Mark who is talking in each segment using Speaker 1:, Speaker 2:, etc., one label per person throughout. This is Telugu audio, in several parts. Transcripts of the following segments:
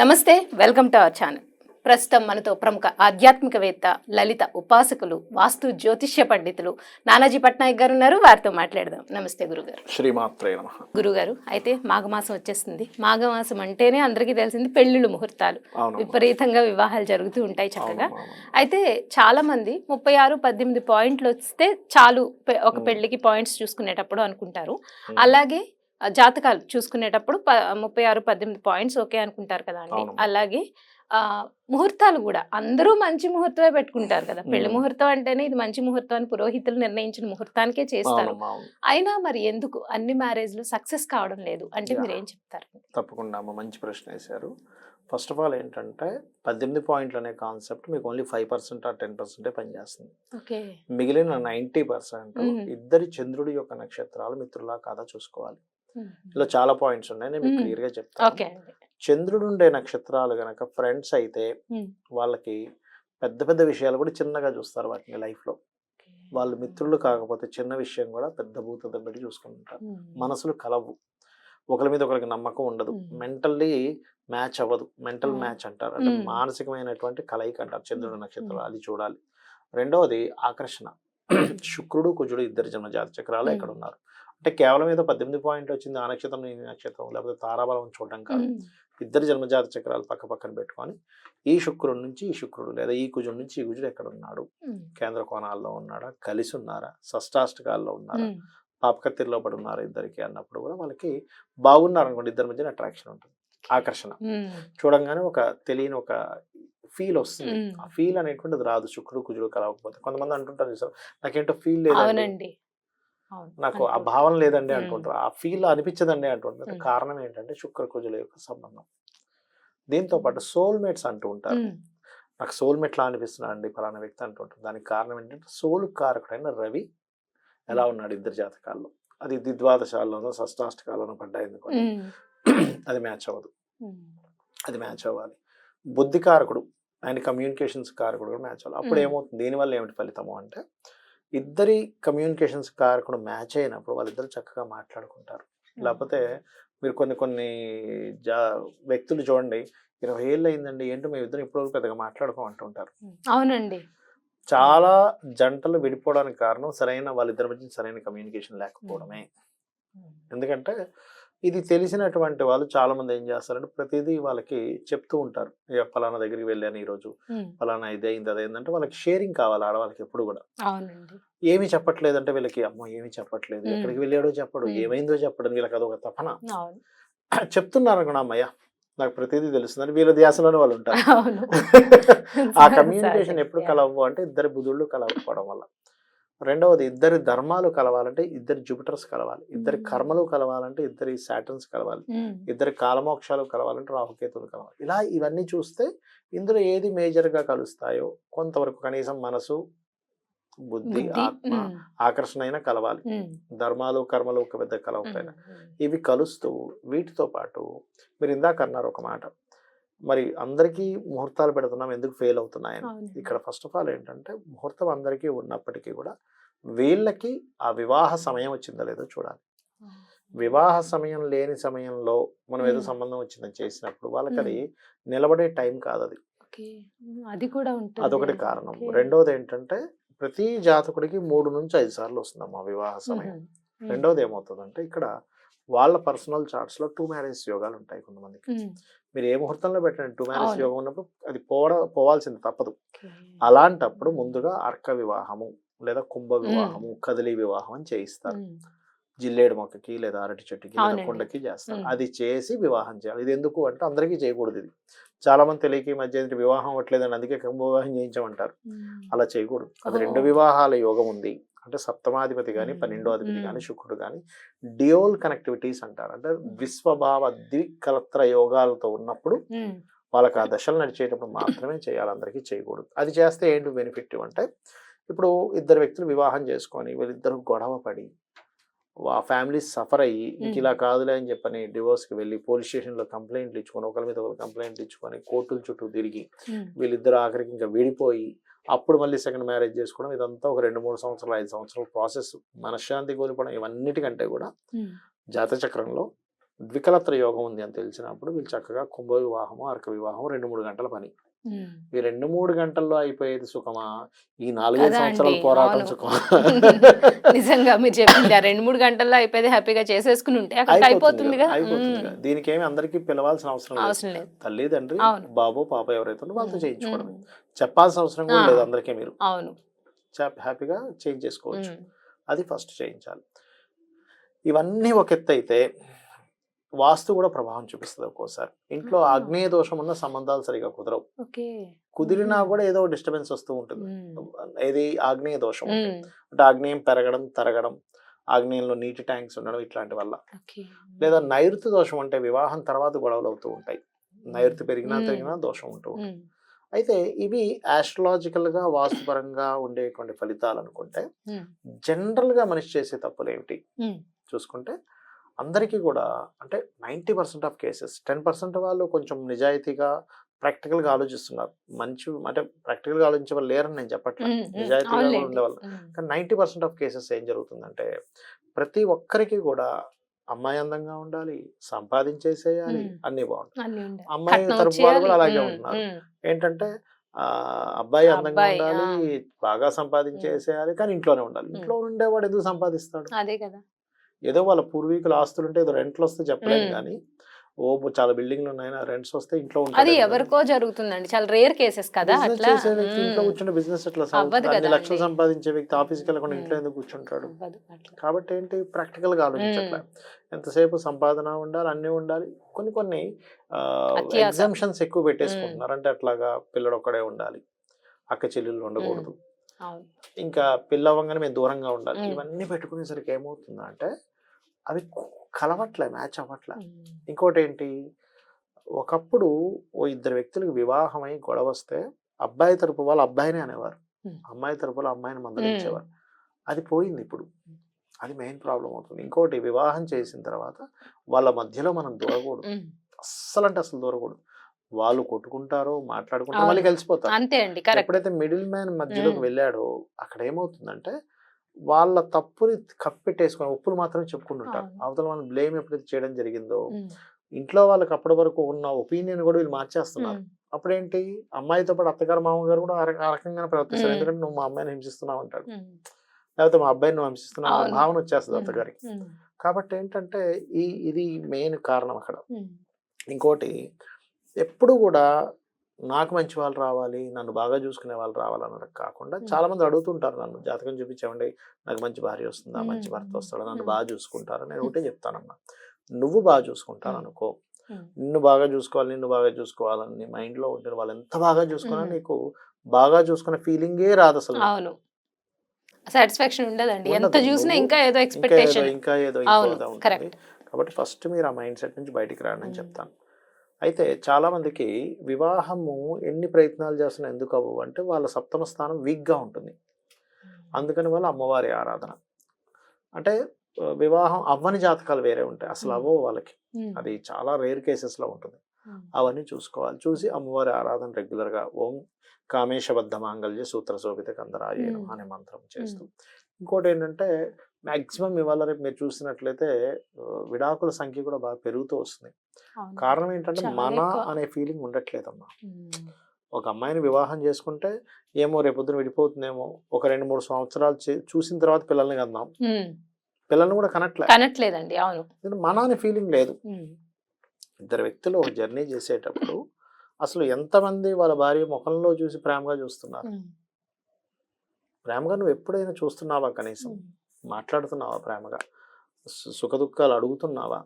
Speaker 1: నమస్తే వెల్కమ్ టు అవర్ ఛానల్. ప్రస్తుతం మనతో ప్రముఖ ఆధ్యాత్మికవేత్త లలిత ఉపాసకులు వాస్తు జ్యోతిష్య పండితులు నానాజీ పట్నాయక్ గారు ఉన్నారు. వారితో మాట్లాడదాం. నమస్తే గురుగారు.
Speaker 2: శ్రీమాత్రే నమ.
Speaker 1: గురుగారు అయితే మాఘమాసం వచ్చేస్తుంది మాఘమాసం అంటేనే అందరికీ తెలిసింది పెళ్ళిళ్ళు ముహూర్తాలు. విపరీతంగా వివాహాలు జరుగుతూ ఉంటాయి చక్కగా. అయితే చాలా మంది ముప్పై ఆరు పద్దెనిమిది పాయింట్లు వస్తే చాలు ఒక పెళ్ళికి పాయింట్స్ చూసుకునేటప్పుడు అనుకుంటారు. అలాగే జాతకాలు చూసుకునేటప్పుడు ప- ముప్పై ఆరు పద్దెనిమిది పాయింట్స్ ఓకే అనుకుంటారు కదా అండి. అలాగే ఆ ముహూర్తాలు కూడా అందరూ మంచి ముహూర్తమే పెట్టుకుంటారు కదా
Speaker 2: పెళ్ళి.
Speaker 1: ముహూర్తం అంటేనే ఇది మంచి ముహూర్తం అని పురోహితులు నిర్ణయించిన ముహూర్తానికే చేస్తారు. అయినా మరి ఎందుకు అన్ని మ్యారేజ్లు సక్సెస్ కావడం లేదు అంటే. మీరు ఏం చెప్తారు
Speaker 2: తప్పకుండా అమ్మ మంచి ప్రశ్న వేశారు ఫస్ట్ ఆఫ్ ఆల్ ఏంటంటే పద్దెనిమిది పాయింట్లు అనే కాన్సెప్ట్ మీకు ఓన్లీ ఫైవ్ పర్సెంట్ ఆ టెన్ పర్సెంటే పనిచేస్తుంది
Speaker 1: ఓకే
Speaker 2: మిగిలిన నైంటీ పర్సెంట్. ఇద్దరి చంద్రుడి యొక్క నక్షత్రాలు మిత్రులా కాదా చూసుకోవాలి ఇలా చాలా పాయింట్స్ ఉన్నాయి నేను మీకు. క్లియర్గా చెప్తాను చంద్రుడు ఉండే నక్షత్రాలు గనక ఫ్రెండ్స్ అయితే. వాళ్ళకి పెద్ద పెద్ద విషయాలు కూడా చిన్నగా చూస్తారు వాటిని లైఫ్లో వాళ్ళు మిత్రులు కాకపోతే చిన్న విషయం కూడా పెద్ద భూత పెట్టి చూసుకుంటారు. మనసులు కలవు ఒకరి మీద ఒకరికి నమ్మకం ఉండదు. మెంటల్లీ మ్యాచ్ అవ్వదు మెంటల్. మ్యాచ్ అంటారు అంటే. మానసికమైనటువంటి కలయిక అంటారు చంద్రుడు
Speaker 1: మ్మ్.
Speaker 2: నక్షత్రం
Speaker 1: మ్మ్.
Speaker 2: అది చూడాలి రెండవది ఆకర్షణ శుక్రుడు కుజుడు ఇద్దరు జన్మ జాత చక్రాలు
Speaker 1: మ్మ్.
Speaker 2: ఎక్కడ ఉన్నారు అంటే కేవలం ఏదో పద్దెనిమిది పాయింట్ వచ్చింది ఆ నక్షత్రం ఈ నక్షత్రం లేకపోతే తారాబలం చూడడం కాదు. ఇద్దరు జన్మజాత చక్రాలు పక్క పక్కన పెట్టుకొని ఈ శుక్రుడి నుంచి ఈ శుక్రుడు లేదా ఈ కుజుడు నుంచి ఈ కుజుడు ఎక్కడ ఉన్నాడు. కేంద్ర కోణాల్లో ఉన్నాడా కలిసి ఉన్నారా షష్టాష్టకాల్లో ఉన్నారా
Speaker 1: ఉమ్.
Speaker 2: పాపకత్తిరిలో పడి ఉన్నారు ఇద్దరికి అన్నప్పుడు కూడా వాళ్ళకి బాగున్నారు అనుకోండి ఇద్దరి మధ్యన అట్రాక్షన్ ఉంటుంది ఆకర్షణ. చూడంగానే ఒక తెలియని ఒక ఫీల్ వస్తుంది. ఆ ఫీల్ అనేటువంటిది రాదు శుక్రుడు కుజుడు కలవకపోతే కొంతమంది అంటుంటారు చూసారు నాకేంటో ఫీల్
Speaker 1: అవును.
Speaker 2: నాకు ఆ
Speaker 1: అనుకో-
Speaker 2: భావం లేదండి. అంటుంటారు ఆ ఫీల్ అనిపించదండి అంటుంటారు. కారణం ఏంటంటే శుక్ర కుజుల యొక్క సంబంధం. దీంతో పాటు సోల్ మేట్స్ అంటూ ఉంటారు. నాకు సోల్ మేట్ లా అనిపిస్తున్నా అండి ఫలానా వ్యక్తి అంటుంటారు. దానికి కారణం ఏంటంటే సోల్ కారకుడైన రవి ఎలా ఉన్నాడు ఇద్దరు జాతకాల్లో? అది ద్విద్వాదశాల్లోనో షష్టాష్టకాల్లోనో పడ్డాయి. అది మ్యాచ్ అవ్వదు. అది మ్యాచ్ అవ్వాలి. బుద్ధి కారకుడు ఆయన కమ్యూనికేషన్స్ కారకుడు కూడా మ్యాచ్ అవ్వాలి. అప్పుడు. ఏమవుతుంది? దీనివల్ల ఏమిటి ఫలితము అంటే ఇద్దరి కమ్యూనికేషన్స్ కారకుడు మ్యాచ్ అయినప్పుడు వాళ్ళిద్దరు చక్కగా మాట్లాడుకుంటారు. లేకపోతే మీరు కొన్ని కొన్ని జా వ్యక్తులు చూడండి ఇరవై ఏళ్ళు అయిందండి ఏంటో మేము ఇద్దరు ఇప్పుడు పెద్దగా మాట్లాడుకోమంటుంటారు.
Speaker 1: అవునండి.
Speaker 2: చాలా జంటలు విడిపోవడానికి కారణం సరైన వాళ్ళిద్దరి మధ్య సరైన కమ్యూనికేషన్ లేకపోవడమే. ఎందుకంటే ఇది తెలిసినటువంటి వాళ్ళు చాలా మంది ఏం చేస్తారంటే ప్రతిదీ వాళ్ళకి చెప్తూ ఉంటారు. ఇక ఫలానా దగ్గరికి వెళ్ళాను ఈరోజు. ఫలానా ఇది అయింది అదైందంటే వాళ్ళకి షేరింగ్ కావాలి ఆడవాళ్ళకి ఎప్పుడు కూడా. ఏమి చెప్పట్లేదంటే వీళ్ళకి అమ్మో ఏమి చెప్పట్లేదు. ఎక్కడికి వెళ్ళాడో చెప్పడు. ఏమైందో చెప్పడం. వీళ్ళకి అదొక తపన. చెప్తున్నారు అనుకున్నా అమ్మయ్య నాకు ప్రతిదీ తెలుస్తుందని వీళ్ళ ధ్యాసలోనే వాళ్ళు ఉంటారు. ఆ. కమ్యూనికేషన్ ఎప్పుడు. కలవు అంటే ఇద్దరు బుధుళ్ళు కలవకపోవడం వల్ల. రెండవది ఇద్దరి ధర్మాలు కలవాలంటే ఇద్దరు జూపిటర్స్ కలవాలి ఇద్దరి. కర్మలు కలవాలంటే ఇద్దరి సాటర్న్స్ కలవాలి. ఇద్దరి కాలమోక్షాలు కలవాలంటే రాహుకేతులు కలవాలి ఇలా ఇవన్నీ చూస్తే ఇందులో ఏది మేజర్గా కలుస్తాయో కొంతవరకు కనీసం మనసు బుద్ధి ఆత్మ. ఆకర్షణ అయినా కలవాలి. ధర్మాలు కర్మలు ఒక పెద్ద కలవకపోయినా
Speaker 1: ఉమ్.
Speaker 2: ఇవి కలుస్తూ వీటితో పాటు మీరు ఇందాక అన్నారు ఒక మాట మరి అందరికీ ముహూర్తాలు పెడుతున్నాం. ఎందుకు ఫెయిల్ అవుతున్నాయని. ఇక్కడ ఫస్ట్ ఆఫ్ ఆల్ ఏంటంటే ముహూర్తం అందరికీ ఉన్నప్పటికీ కూడా వీళ్ళకి ఆ వివాహ సమయం వచ్చిందో లేదో చూడాలి. వివాహ సమయం లేని సమయంలో మనం ఏదో. సంబంధం వచ్చిందని చేసినప్పుడు వాళ్ళకి అది నిలబడే టైం కాదు అది.
Speaker 1: అది కూడా ఉంటుంది.
Speaker 2: అదొకటి కారణం.
Speaker 1: ఓకే.
Speaker 2: రెండవది ఏంటంటే ప్రతి జాతకుడికి మూడు నుంచి ఐదు సార్లు వస్తుందమ్మా వివాహ సమయం. రెండవది ఏమవుతుందంటే ఇక్కడ వాళ్ళ పర్సనల్ చార్ట్స్లో టూ మ్యారేజ్ యోగాలు ఉంటాయి కొంతమందికి. మీరు ఏ ముహూర్తంలో పెట్టండి టూ మ్యారేజ్. యోగం ఉన్నప్పుడు అది పోవడ పోవాల్సింది తప్పదు. అలాంటప్పుడు ముందుగా అర్క వివాహము లేదా కుంభ వివాహము కదిలి వివాహం అని చేయిస్తారు. జిల్లేడు మొక్కకి లేదా అరటి చెట్టుకి లేదా. కొండకి చేస్తారు. అది చేసి వివాహం చేయాలి ఇది ఎందుకు అంటే అందరికీ చేయకూడదు ఇది చాలా మంది తెలియక మధ్య వివాహం అవ్వట్లేదని అందుకే కుంభ వివాహం చేయించమంటారు. అలా చేయకూడదు అది రెండు. వివాహాల యోగం ఉంది అంటే సప్తమాధిపతి కానీ. పన్నెండో అధిపతి. కానీ శుక్రుడు కానీ డియోల్ కనెక్టివిటీస్ అంటారు అంటే విశ్వభావ ద్వికలత్ర యోగాలతో ఉన్నప్పుడు. వాళ్ళకి ఆ దశలు నడిచేటప్పుడు మాత్రమే చేయాలి అందరికీ చేయకూడదు అది చేస్తే ఏంటి బెనిఫిట్ అంటే ఇప్పుడు ఇద్దరు వ్యక్తులు వివాహం చేసుకొని వీళ్ళిద్దరు గొడవ పడి ఆ ఫ్యామిలీ సఫర్ అయ్యి ఇంక. ఇలా కాదులే అని చెప్పని డివోర్స్కి వెళ్ళి పోలీస్ స్టేషన్లో కంప్లైంట్లు ఇచ్చుకొని ఒకరి మీద ఒకరు కంప్లైంట్లు ఇచ్చుకొని కోర్టుల చుట్టూ తిరిగి. వీళ్ళిద్దరు ఆఖరికి ఇంకా విడిపోయి అప్పుడు మళ్ళీ సెకండ్ మ్యారేజ్ చేసుకోవడం ఇదంతా ఒక రెండు మూడు సంవత్సరాలు ఐదు సంవత్సరాల ప్రాసెస్ మనశ్శాంతి కోల్పోవడం ఇవన్నిటికంటే కూడా. జాతచక్రంలో ద్వికలత్ర యోగం ఉంది అని తెలిసినప్పుడు వీళ్ళు చక్కగా కుంభ వివాహము అర్క వివాహం రెండు మూడు గంటల పని. ఈ రెండు మూడు గంటల్లో అయిపోయేది సుఖమా? ఈ నాలుగైదు సంవత్సరాల పోరాటం. సుఖమా?
Speaker 1: నిజంగా మీరు చెప్పింది రెండు మూడు గంటల్లో అయిపోయింది హ్యాపీగా చేసేసుకుని ఉంటే అయిపోతుంది.
Speaker 2: దీనికి ఏమి అందరికీ పిలవాల్సిన అవసరం లేదు.
Speaker 1: అవసరం లేదు.
Speaker 2: తల్లి తండ్రి
Speaker 1: అవును.
Speaker 2: బాబు పాప ఎవరైతే వాళ్ళతో చేయించుకోవడం చెప్పాల్సిన అవసరం కూడా. లేదు అందరికీ మీరు.
Speaker 1: అవును.
Speaker 2: చా- హ్యాపీగా చేంజ్ చేసుకోవచ్చు. అది ఫస్ట్ చేయించాలి. ఇవన్నీ ఒక ఎత్తు అయితే వాస్తు కూడా ప్రభావం చూపిస్తుంది ఒక్కోసారి. ఇంట్లో
Speaker 1: ఆహా.
Speaker 2: ఆగ్నేయ దోషం ఉన్న సంబంధాలు సరిగా కుదరవు. కుదిరినా. కూడా ఏదో డిస్టర్బెన్స్ వస్తూ ఉంటుంది. ఏది ఆగ్నేయ దోషం అంటే ఆగ్నేయం పెరగడం తరగడం ఆగ్నేయంలో నీటి ట్యాంక్స్ ఉండడం ఇట్లాంటి వల్ల. లేదా నైరుతి దోషం అంటే వివాహం తర్వాత గొడవలు అవుతూ ఉంటాయి. నైరుతి పెరిగినా. పెరిగినా దోషం ఉంటూ ఉంటుంది అయితే ఇవి ఆస్ట్రలాజికల్గా వాస్తుపరంగా ఉండేటువంటి ఫలితాలు అనుకుంటే
Speaker 1: ఉమ్,
Speaker 2: జనరల్గా మనిషి చేసే తప్పులు ఏమిటి చూసుకుంటే అందరికీ కూడా అంటే ninety percent of cases ten percent వాళ్ళు కొంచెం నిజాయితీగా ప్రాక్టికల్గా ఆలోచిస్తున్నారు. మంచి అంటే ప్రాక్టికల్గా ఆలోచించే వాళ్ళు లేరని నేను చెప్పట్లేదు. నిజాయితీగా. ఉండేవాళ్ళు కానీ నైంటీ పర్సెంట్ ఆఫ్ కేసెస్ ఏం జరుగుతుందంటే ప్రతి ఒక్కరికి కూడా అమ్మాయి అందంగా ఉండాలి సంపాదించేసేయాలి. అన్ని బాగుంటాయి. అమ్మాయి తరపు వాళ్ళు కూడా. అలాగే ఉంటున్నారు. ఏంటంటే అబ్బాయి అందంగా ఉండాలి బాగా సంపాదించేసేయాలి కానీ ఇంట్లోనే ఉండాలి. ఇంట్లో ఉండేవాడు ఎందుకు సంపాదిస్తాడు?
Speaker 1: అదే కదా.
Speaker 2: ఏదో వాళ్ళ పూర్వీకుల ఆస్తులు ఉంటే ఏదో రెంట్లు వస్తే చెప్పలేము
Speaker 1: మ్మ్.
Speaker 2: కానీ ఓ చాలా బిల్డింగ్లు ఉన్నాయి రెంట్స్ వస్తే ఇంట్లో
Speaker 1: అది ఎవరికో జరుగుతుందండి చాలా రేర్ కేసెస్ కదా అట్లా
Speaker 2: ఇంట్లో కూర్చుంటే బిజినెస్? అన్ని లక్షలు. సంపాదించే వ్యక్తి ఆఫీస్కి వెళ్ళకుండా ఇంట్లో. ఎందుకు కూర్చుంటాడు. కాబట్టి ఏంటి ప్రాక్టికల్గా ఆలోచించట్లే ఎంతసేపు సంపాదన ఉండాలి అన్నీ ఉండాలి కొన్ని కొన్ని. ఎగ్జామ్షన్స్ ఎక్కువ పెట్టేసుకుంటున్నారు అంటే అట్లాగా పిల్లడు ఒక్కడే ఉండాలి అక్క చెల్లెళ్ళు ఉండకూడదు ఇంకా పిల్ల అవ్వగానే మేము దూరంగా ఉండాలి. ఇవన్నీ పెట్టుకునేసరికి ఏమవుతుందంటే అవి కలవట్లే మ్యాచ్ అవ్వట్లే. ఇంకోటి ఏంటి ఒకప్పుడు ఓ ఇద్దరు వ్యక్తులకు వివాహమై గొడవ వస్తే అబ్బాయి తరపు వాళ్ళు అబ్బాయినే అనేవారు.
Speaker 1: మ్మ్.
Speaker 2: అమ్మాయి తరపు వాళ్ళు అమ్మాయిని మందలించేవారు. అది పోయింది ఇప్పుడు. అది మెయిన్ ప్రాబ్లం అవుతుంది. ఇంకోటి వివాహం చేసిన తర్వాత వాళ్ళ మధ్యలో మనం దూరకూడదు.
Speaker 1: ఉమ్,
Speaker 2: అస్సలు అంటే అసలు దూరకూడదు. వాళ్ళు కొట్టుకుంటారో మాట్లాడుకుంటారో. మళ్ళీ కలిసిపోతారు.
Speaker 1: అంతే అండి.
Speaker 2: ఎప్పుడైతే మిడిల్ మ్యాన్ మధ్యలోకి. వెళ్ళాడో అక్కడ ఏమవుతుందంటే వాళ్ళ తప్పుని కప్పెట్టేసుకొని ఒప్పులు మాత్రమే చెప్పుకుంటుంటారు. అవతల మనం బ్లేమ్ ఎప్పుడైతే చేయడం జరిగిందో ఇంట్లో వాళ్ళకి అప్పటి వరకు ఉన్న ఒపీనియన్ కూడా వీళ్ళు మార్చేస్తున్నారు. అప్పుడేంటి? అమ్మాయితో పాటు అత్తగారు మామగారు కూడా ఆ రక- ఆ రకంగానే ప్రవర్తిస్తారు. ఎందుకంటే నువ్వు మా అమ్మాయిని హింసిస్తున్నావు అంటాడు. లేకపోతే మా అబ్బాయిని నువ్వు హింసిస్తున్నావు. భావన వచ్చేస్తుంది అత్తగారికి. కాబట్టి ఏంటంటే ఈ ఇది మెయిన్ కారణం అక్కడ. ఇంకోటి ఎప్పుడు కూడా నాకు మంచి వాళ్ళు రావాలి నన్ను బాగా చూసుకునే వాళ్ళు రావాలన్నది కాకుండా. చాలా మంది అడుగుతుంటారు నన్ను జాతకం చూపించండి నాకు మంచి భార్య వస్తుందా మంచి భర్త. వస్తాడా నన్ను. బాగా చూసుకుంటారా నేను ఒకటే చెప్తానమ్మా నువ్వు బాగా చూసుకుంటాను. అనుకో నిన్ను బాగా చూసుకోవాలి నిన్ను బాగా చూసుకోవాలని నీ mind లో ఉంటుంది వాళ్ళు ఎంత బాగా చూసుకున్నా. నీకు బాగా చూసుకునే ఫీలింగే రాదు అసలు
Speaker 1: అవును సాటిస్ఫాక్షన్ ఉండదండి ఎంత. చూసినా ఇంకా ఏదో ఎక్స్పెక్టేషన్
Speaker 2: ఇంకా ఏదో. కాబట్టి ఫస్ట్ మీరు ఆ మైండ్ సెట్ నుంచి బయటికి రాండి అని. చెప్తాను అయితే చాలా మందికి వివాహము ఎన్ని ప్రయత్నాలు చేస్తున్నా ఎందుకు అవ్వవు అంటే వాళ్ళ సప్తమ స్థానం weak గా ఉంటుంది అందుకని వాళ్ళ అమ్మవారి ఆరాధన. అంటే వివాహం అవ్వని జాతకాలు వేరే ఉంటాయి. అసలు. అవ్వవు వాళ్ళకి. అది చాలా రేర్ కేసెస్లో ఉంటుంది. అవన్నీ చూసుకోవాలి. చూసి అమ్మవారి ఆరాధన రెగ్యులర్గా ఓం కామేశబద్ధ మాంగళ్య సూత్ర శోభిత కందరాయనం
Speaker 1: మ్మ్.
Speaker 2: అనే మంత్రం చేస్తూ. ఇంకోటి ఏంటంటే మాక్సిమం ఇవాళ రేపు మీరు చూసినట్లయితే విడాకుల సంఖ్య కూడా బాగా పెరుగుతూ వస్తుంది. కారణం ఏంటంటే మన. అనే ఫీలింగ్ ఉండట్లేదమ్మా. ఒక అమ్మాయిని వివాహం చేసుకుంటే ఏమో రేపొద్దున విడిపోతుందేమో ఒక రెండు మూడు సంవత్సరాలు చూసిన తర్వాత పిల్లల్ని కన్నాం. పిల్లల్ని కూడా కనట్లే.
Speaker 1: కనట్లేదండి. అవును.
Speaker 2: మన అనే ఫీలింగ్ లేదు. ఇద్దరు వ్యక్తులు ఒక జర్నీ చేసేటప్పుడు అసలు ఎంతమంది వాళ్ళ భార్య ముఖంలో చూసి ప్రేమగా చూస్తున్నారు? ప్రేమగా నువ్వు ఎప్పుడైనా చూస్తున్నావా కనీసం? మాట్లాడుతున్నావా ప్రేమగా? సు- సుఖ దుఃఖాలు అడుగుతున్నావా?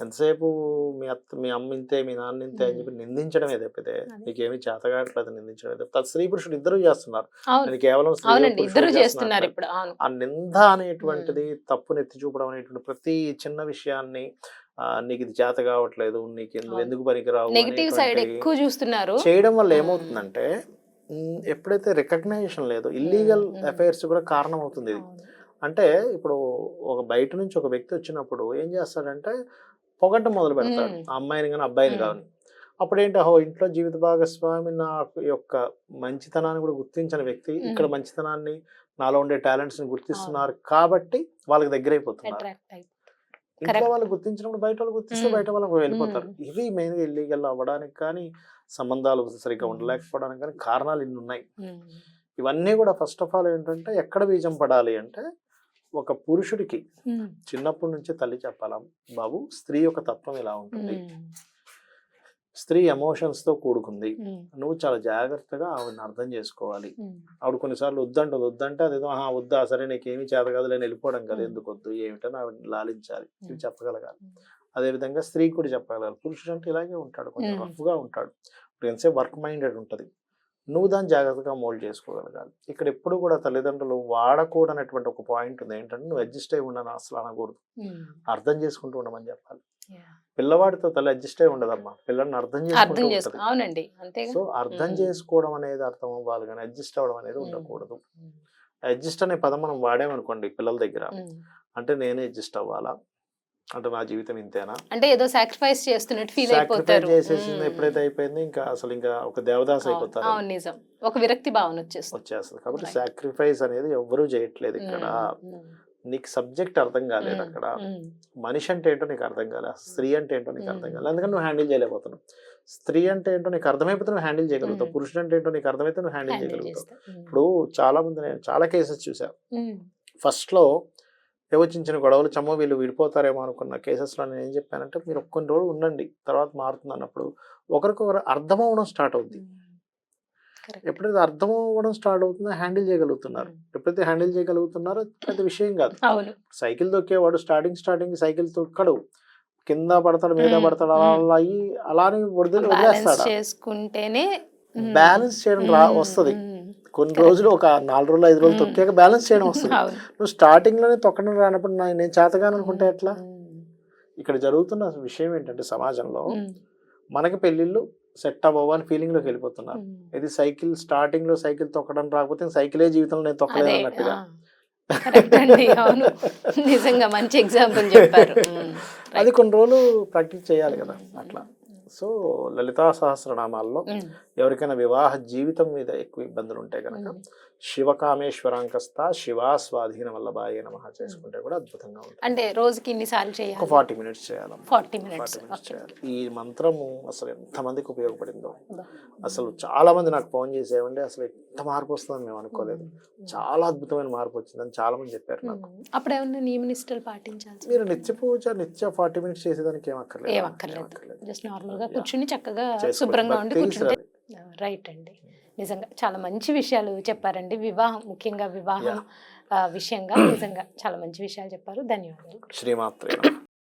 Speaker 2: ఎంతసేపు మీ అత్త మీ అమ్మ ఇంతే మీ నాన్న ఇంతే అని చెప్పి నిందించడమే తప్పితే
Speaker 1: అదే.
Speaker 2: నీకేమి చేతగాట్లేదు నిందించడం తప్పితే స్త్రీ పురుషుడు ఇద్దరు చేస్తున్నారు. నేను కేవలం
Speaker 1: ఇద్దరు చేస్తున్నారు ఇప్పుడు.
Speaker 2: ఆ నింద అనేటువంటిది తప్పును ఎత్తి చూపడం అనేటువంటి ప్రతి చిన్న విషయాన్ని నీకు ఇది చేత కావట్లేదు నీకు ఎందుకు పనికిరావు
Speaker 1: నెగిటివ్ సైడ్ ఎక్కువ చూస్తున్నారు.
Speaker 2: చేయడం వల్ల. ఏమవుతుందంటే ఎప్పుడైతే రికగ్నైజేషన్ లేదు ఇల్లీగల్. అఫైర్స్ కూడా కారణం అవుతుంది ఇది. అంటే ఇప్పుడు ఒక బయట నుంచి ఒక వ్యక్తి వచ్చినప్పుడు ఏం చేస్తాడంటే పొగట్టం మొదలు పెడతాడు. ఆ అమ్మాయిని కానీ అబ్బాయిని. కానీ అప్పుడు ఏంటి అహో ఇంట్లో జీవిత భాగస్వామి నా యొక్క మంచితనాన్ని కూడా గుర్తించని వ్యక్తి ఇక్కడ. మంచితనాన్ని నాలో ఉండే టాలెంట్స్ని గుర్తిస్తున్నారు కాబట్టి వాళ్ళకి దగ్గర అయిపోతున్నారు ఇంట్లో. వాళ్ళు గుర్తించినప్పుడు బయట వాళ్ళు గుర్తిస్తే. బయట వాళ్ళకి వెళ్ళిపోతారు. ఇవి మెయిన్గా ఇల్లీగల్ అవ్వడానికి కానీ సంబంధాలు సరిగ్గా. ఉండలేకపోవడానికి కానీ కారణాలు ఇన్ని ఉన్నాయి. ఇవన్నీ కూడా ఫస్ట్ ఆఫ్ ఆల్ ఏంటంటే ఎక్కడ బీజం పడాలి అంటే ఒక పురుషుడికి. చిన్నప్పటి నుంచే తల్లి చెప్పాలా బాబు స్త్రీ యొక్క తత్వం ఇలా ఉంటుంది. స్త్రీ ఎమోషన్స్తో కూడుకుంది. నువ్వు చాలా జాగ్రత్తగా ఆవిడని అర్థం చేసుకోవాలి. ఆవిడ కొన్నిసార్లు వద్దంటుంది వద్దంటే అదేదో ఆహా వద్దా సరే నీకేమీ చేత కాదు నేను వెళ్ళిపోవడం కదా. ఎందుకు వద్దు ఏమిటని ఆవిడని లాలించాలి ఇవి. చెప్పగలగాలి
Speaker 1: మ్మ్.
Speaker 2: అదే విధంగా స్త్రీ కూడా చెప్పగలగాలి పురుషుడు అంటే ఇలాగే ఉంటాడు కొంచెం
Speaker 1: మ్మ్.
Speaker 2: రఫ్గా ఉంటాడు ఇప్పుడు ఎంతసేపు వర్క్ మైండెడ్ ఉంటుంది నువ్వు దాన్ని జాగ్రత్తగా మోల్డ్ చేసుకోగలగాలి ఇక్కడ ఎప్పుడు కూడా తల్లిదండ్రులు వాడకూడనటువంటి ఒక పాయింట్ ఉంది ఏంటంటే నువ్వు అడ్జస్ట్ అయి ఉండను అసలు అనకూడదు. అర్థం చేసుకుంటూ ఉండమని చెప్పాలి. పిల్లవాడితో తల్లి అడ్జస్ట్ అయి ఉండదమ్మా పిల్లల్ని అర్థం.
Speaker 1: అవునండి
Speaker 2: సో అర్థం. చేసుకోవడం అనేది అర్థం అవ్వాలి కానీ అడ్జస్ట్ అవ్వడం అనేది. ఉండకూడదు. అడ్జస్ట్ అనే పదం మనం వాడామనుకోండి పిల్లల దగ్గర. అంటే నేనే అడ్జస్ట్ అవ్వాలా అంటే నా జీవితం ఇంతేనా
Speaker 1: అంటే ఏదో సాక్రిఫైస్ చేస్తున్నట్టు ఫీల్ అయిపోతారు
Speaker 2: చేసేసింది. ఎప్పుడైతే అయిపోయింది ఇంకా అసలు ఇంకా ఒక దేవదాస్ అయిపోతారు
Speaker 1: అవును నిజం ఒక విరక్తి భావన వచ్చేస్తుంది
Speaker 2: వచ్చేస్తుంది కాబట్టి. సాక్రిఫైస్ అనేది ఎవ్వరూ చేయట్లేదు ఇక్కడ. నీకు సబ్జెక్ట్ అర్థం కాలేదు. అక్కడ. మనిషి అంటే ఏంటో నీకు అర్థం కాలేదు స్త్రీ అంటే ఏంటో నీకు అర్థం. కాలేదు అందుకని నువ్వు హ్యాండిల్ చేయలేకపోతున్నావు స్త్రీ అంటే ఏంటో నీకు అర్థమైపోతే నువ్వు హ్యాండిల్ చేయగలుగుతావు. పురుషుడు అంటే ఏంటో నీకు అర్థమైతే నువ్వు హ్యాండిల్ చేయగలుగుతావు. ఇప్పుడు చాలా మంది నేను చాలా కేసెస్ చూసాను
Speaker 1: ఉమ్.
Speaker 2: ఫస్ట్లో చిన్న గొడవలు చమ్మో వీళ్ళు విడిపోతారేమో అనుకున్న కేసెస్లో నేను ఏం చెప్పానంటే మీరు కొన్ని రోజులు ఉండండి తర్వాత మారుతుంది అన్నప్పుడు ఒకరికొకరు అర్థం అవ్వడం స్టార్ట్ అవుద్ది. ఎప్పుడైతే అర్థం అవ్వడం స్టార్ట్ అవుతుందో హ్యాండిల్ చేయగలుగుతున్నారు. ఎప్పుడైతే హ్యాండిల్ చేయగలుగుతున్నారో పెద్ద విషయం కాదు సైకిల్ తొక్కేవాడు స్టార్టింగ్ స్టార్టింగ్ సైకిల్ తొక్కడు కింద పడతాడు మీద. పడతాడు అలా అయ్యి అలానే వదిలేస్తాడు
Speaker 1: చేసుకుంటేనే.
Speaker 2: బ్యాలెన్స్ చేయడం రా. వస్తుంది. కొన్ని. రోజులు ఒక నాలుగు రోజులు ఐదు రోజులు. తొక్కాక బ్యాలెన్స్ చేయడం వస్తుంది నువ్వు స్టార్టింగ్లోనే తొక్కడం రానప్పుడు నేను చేతగాను అనుకుంటే ఎట్లా. ఇక్కడ జరుగుతున్న విషయం ఏంటంటే సమాజంలో. మనకి పెళ్ళిళ్ళు సెట్ అవ్వవు అని ఫీలింగ్లోకి వెళ్ళిపోతున్నారు. ఇది సైకిల్ స్టార్టింగ్లో సైకిల్ తొక్కడం రాకపోతే సైకిలే జీవితంలో నేను తొక్కలేదు అన్నట్టుగా
Speaker 1: అవును నిజంగా మంచి ఎగ్జాంపుల్ చెప్పారు.
Speaker 2: అది కొన్ని రోజులు ప్రాక్టీస్ చేయాలి కదా అట్లా సో లలితా సహస్రనామాల్లో. ఎవరికైనా వివాహ జీవితం మీద ఎక్కువ ఇబ్బందులు ఉంటే కనుక. శివకామేశ్వరాంకస్త శివా స్వాధీన వల్లభాయ నమ చేసుకుంటే కూడా అద్భుతంగా ఉంటుంది.
Speaker 1: అంటే రోజుకి ఇన్నిసార్లు చేయాలి?
Speaker 2: ఫార్టీ మినిట్స్ చేయాలమ్మా
Speaker 1: ఫార్టీ మినిట్స్.
Speaker 2: చేయాలి. ఈ మంత్రము అసలు ఎంతమందికి ఉపయోగపడిందో. అసలు చాలా మంది నాకు ఫోన్ చేసేవండి అసలు ఎంత మార్పు వస్తుందని మేము అనుకోలేదు. చాలా అద్భుతమైన మార్పు వచ్చిందని చాలా మంది చెప్పారు నాకు.
Speaker 1: అప్పుడు ఏమన్నా నియమ నిష్టలు పాటించాల్సి
Speaker 2: మీరు నిత్య పూజ నిత్య ఫార్టీ మినిట్స్ చేసేదానికి ఏం అక్కర్లేదు.
Speaker 1: ఏం అక్కర్లేదు. జస్ట్ నార్మల్గా కూర్చుని చక్కగా. శుభ్రంగా ఉండి కూర్చుంటే. రైట్ అండి. నిజంగా చాలా మంచి విషయాలు చెప్పారండి. వివాహం ముఖ్యంగా వివాహం విషయంగా నిజంగా చాలా మంచి విషయాలు చెప్పారు. ధన్యవాదాలు.
Speaker 2: శ్రీమాత్రే.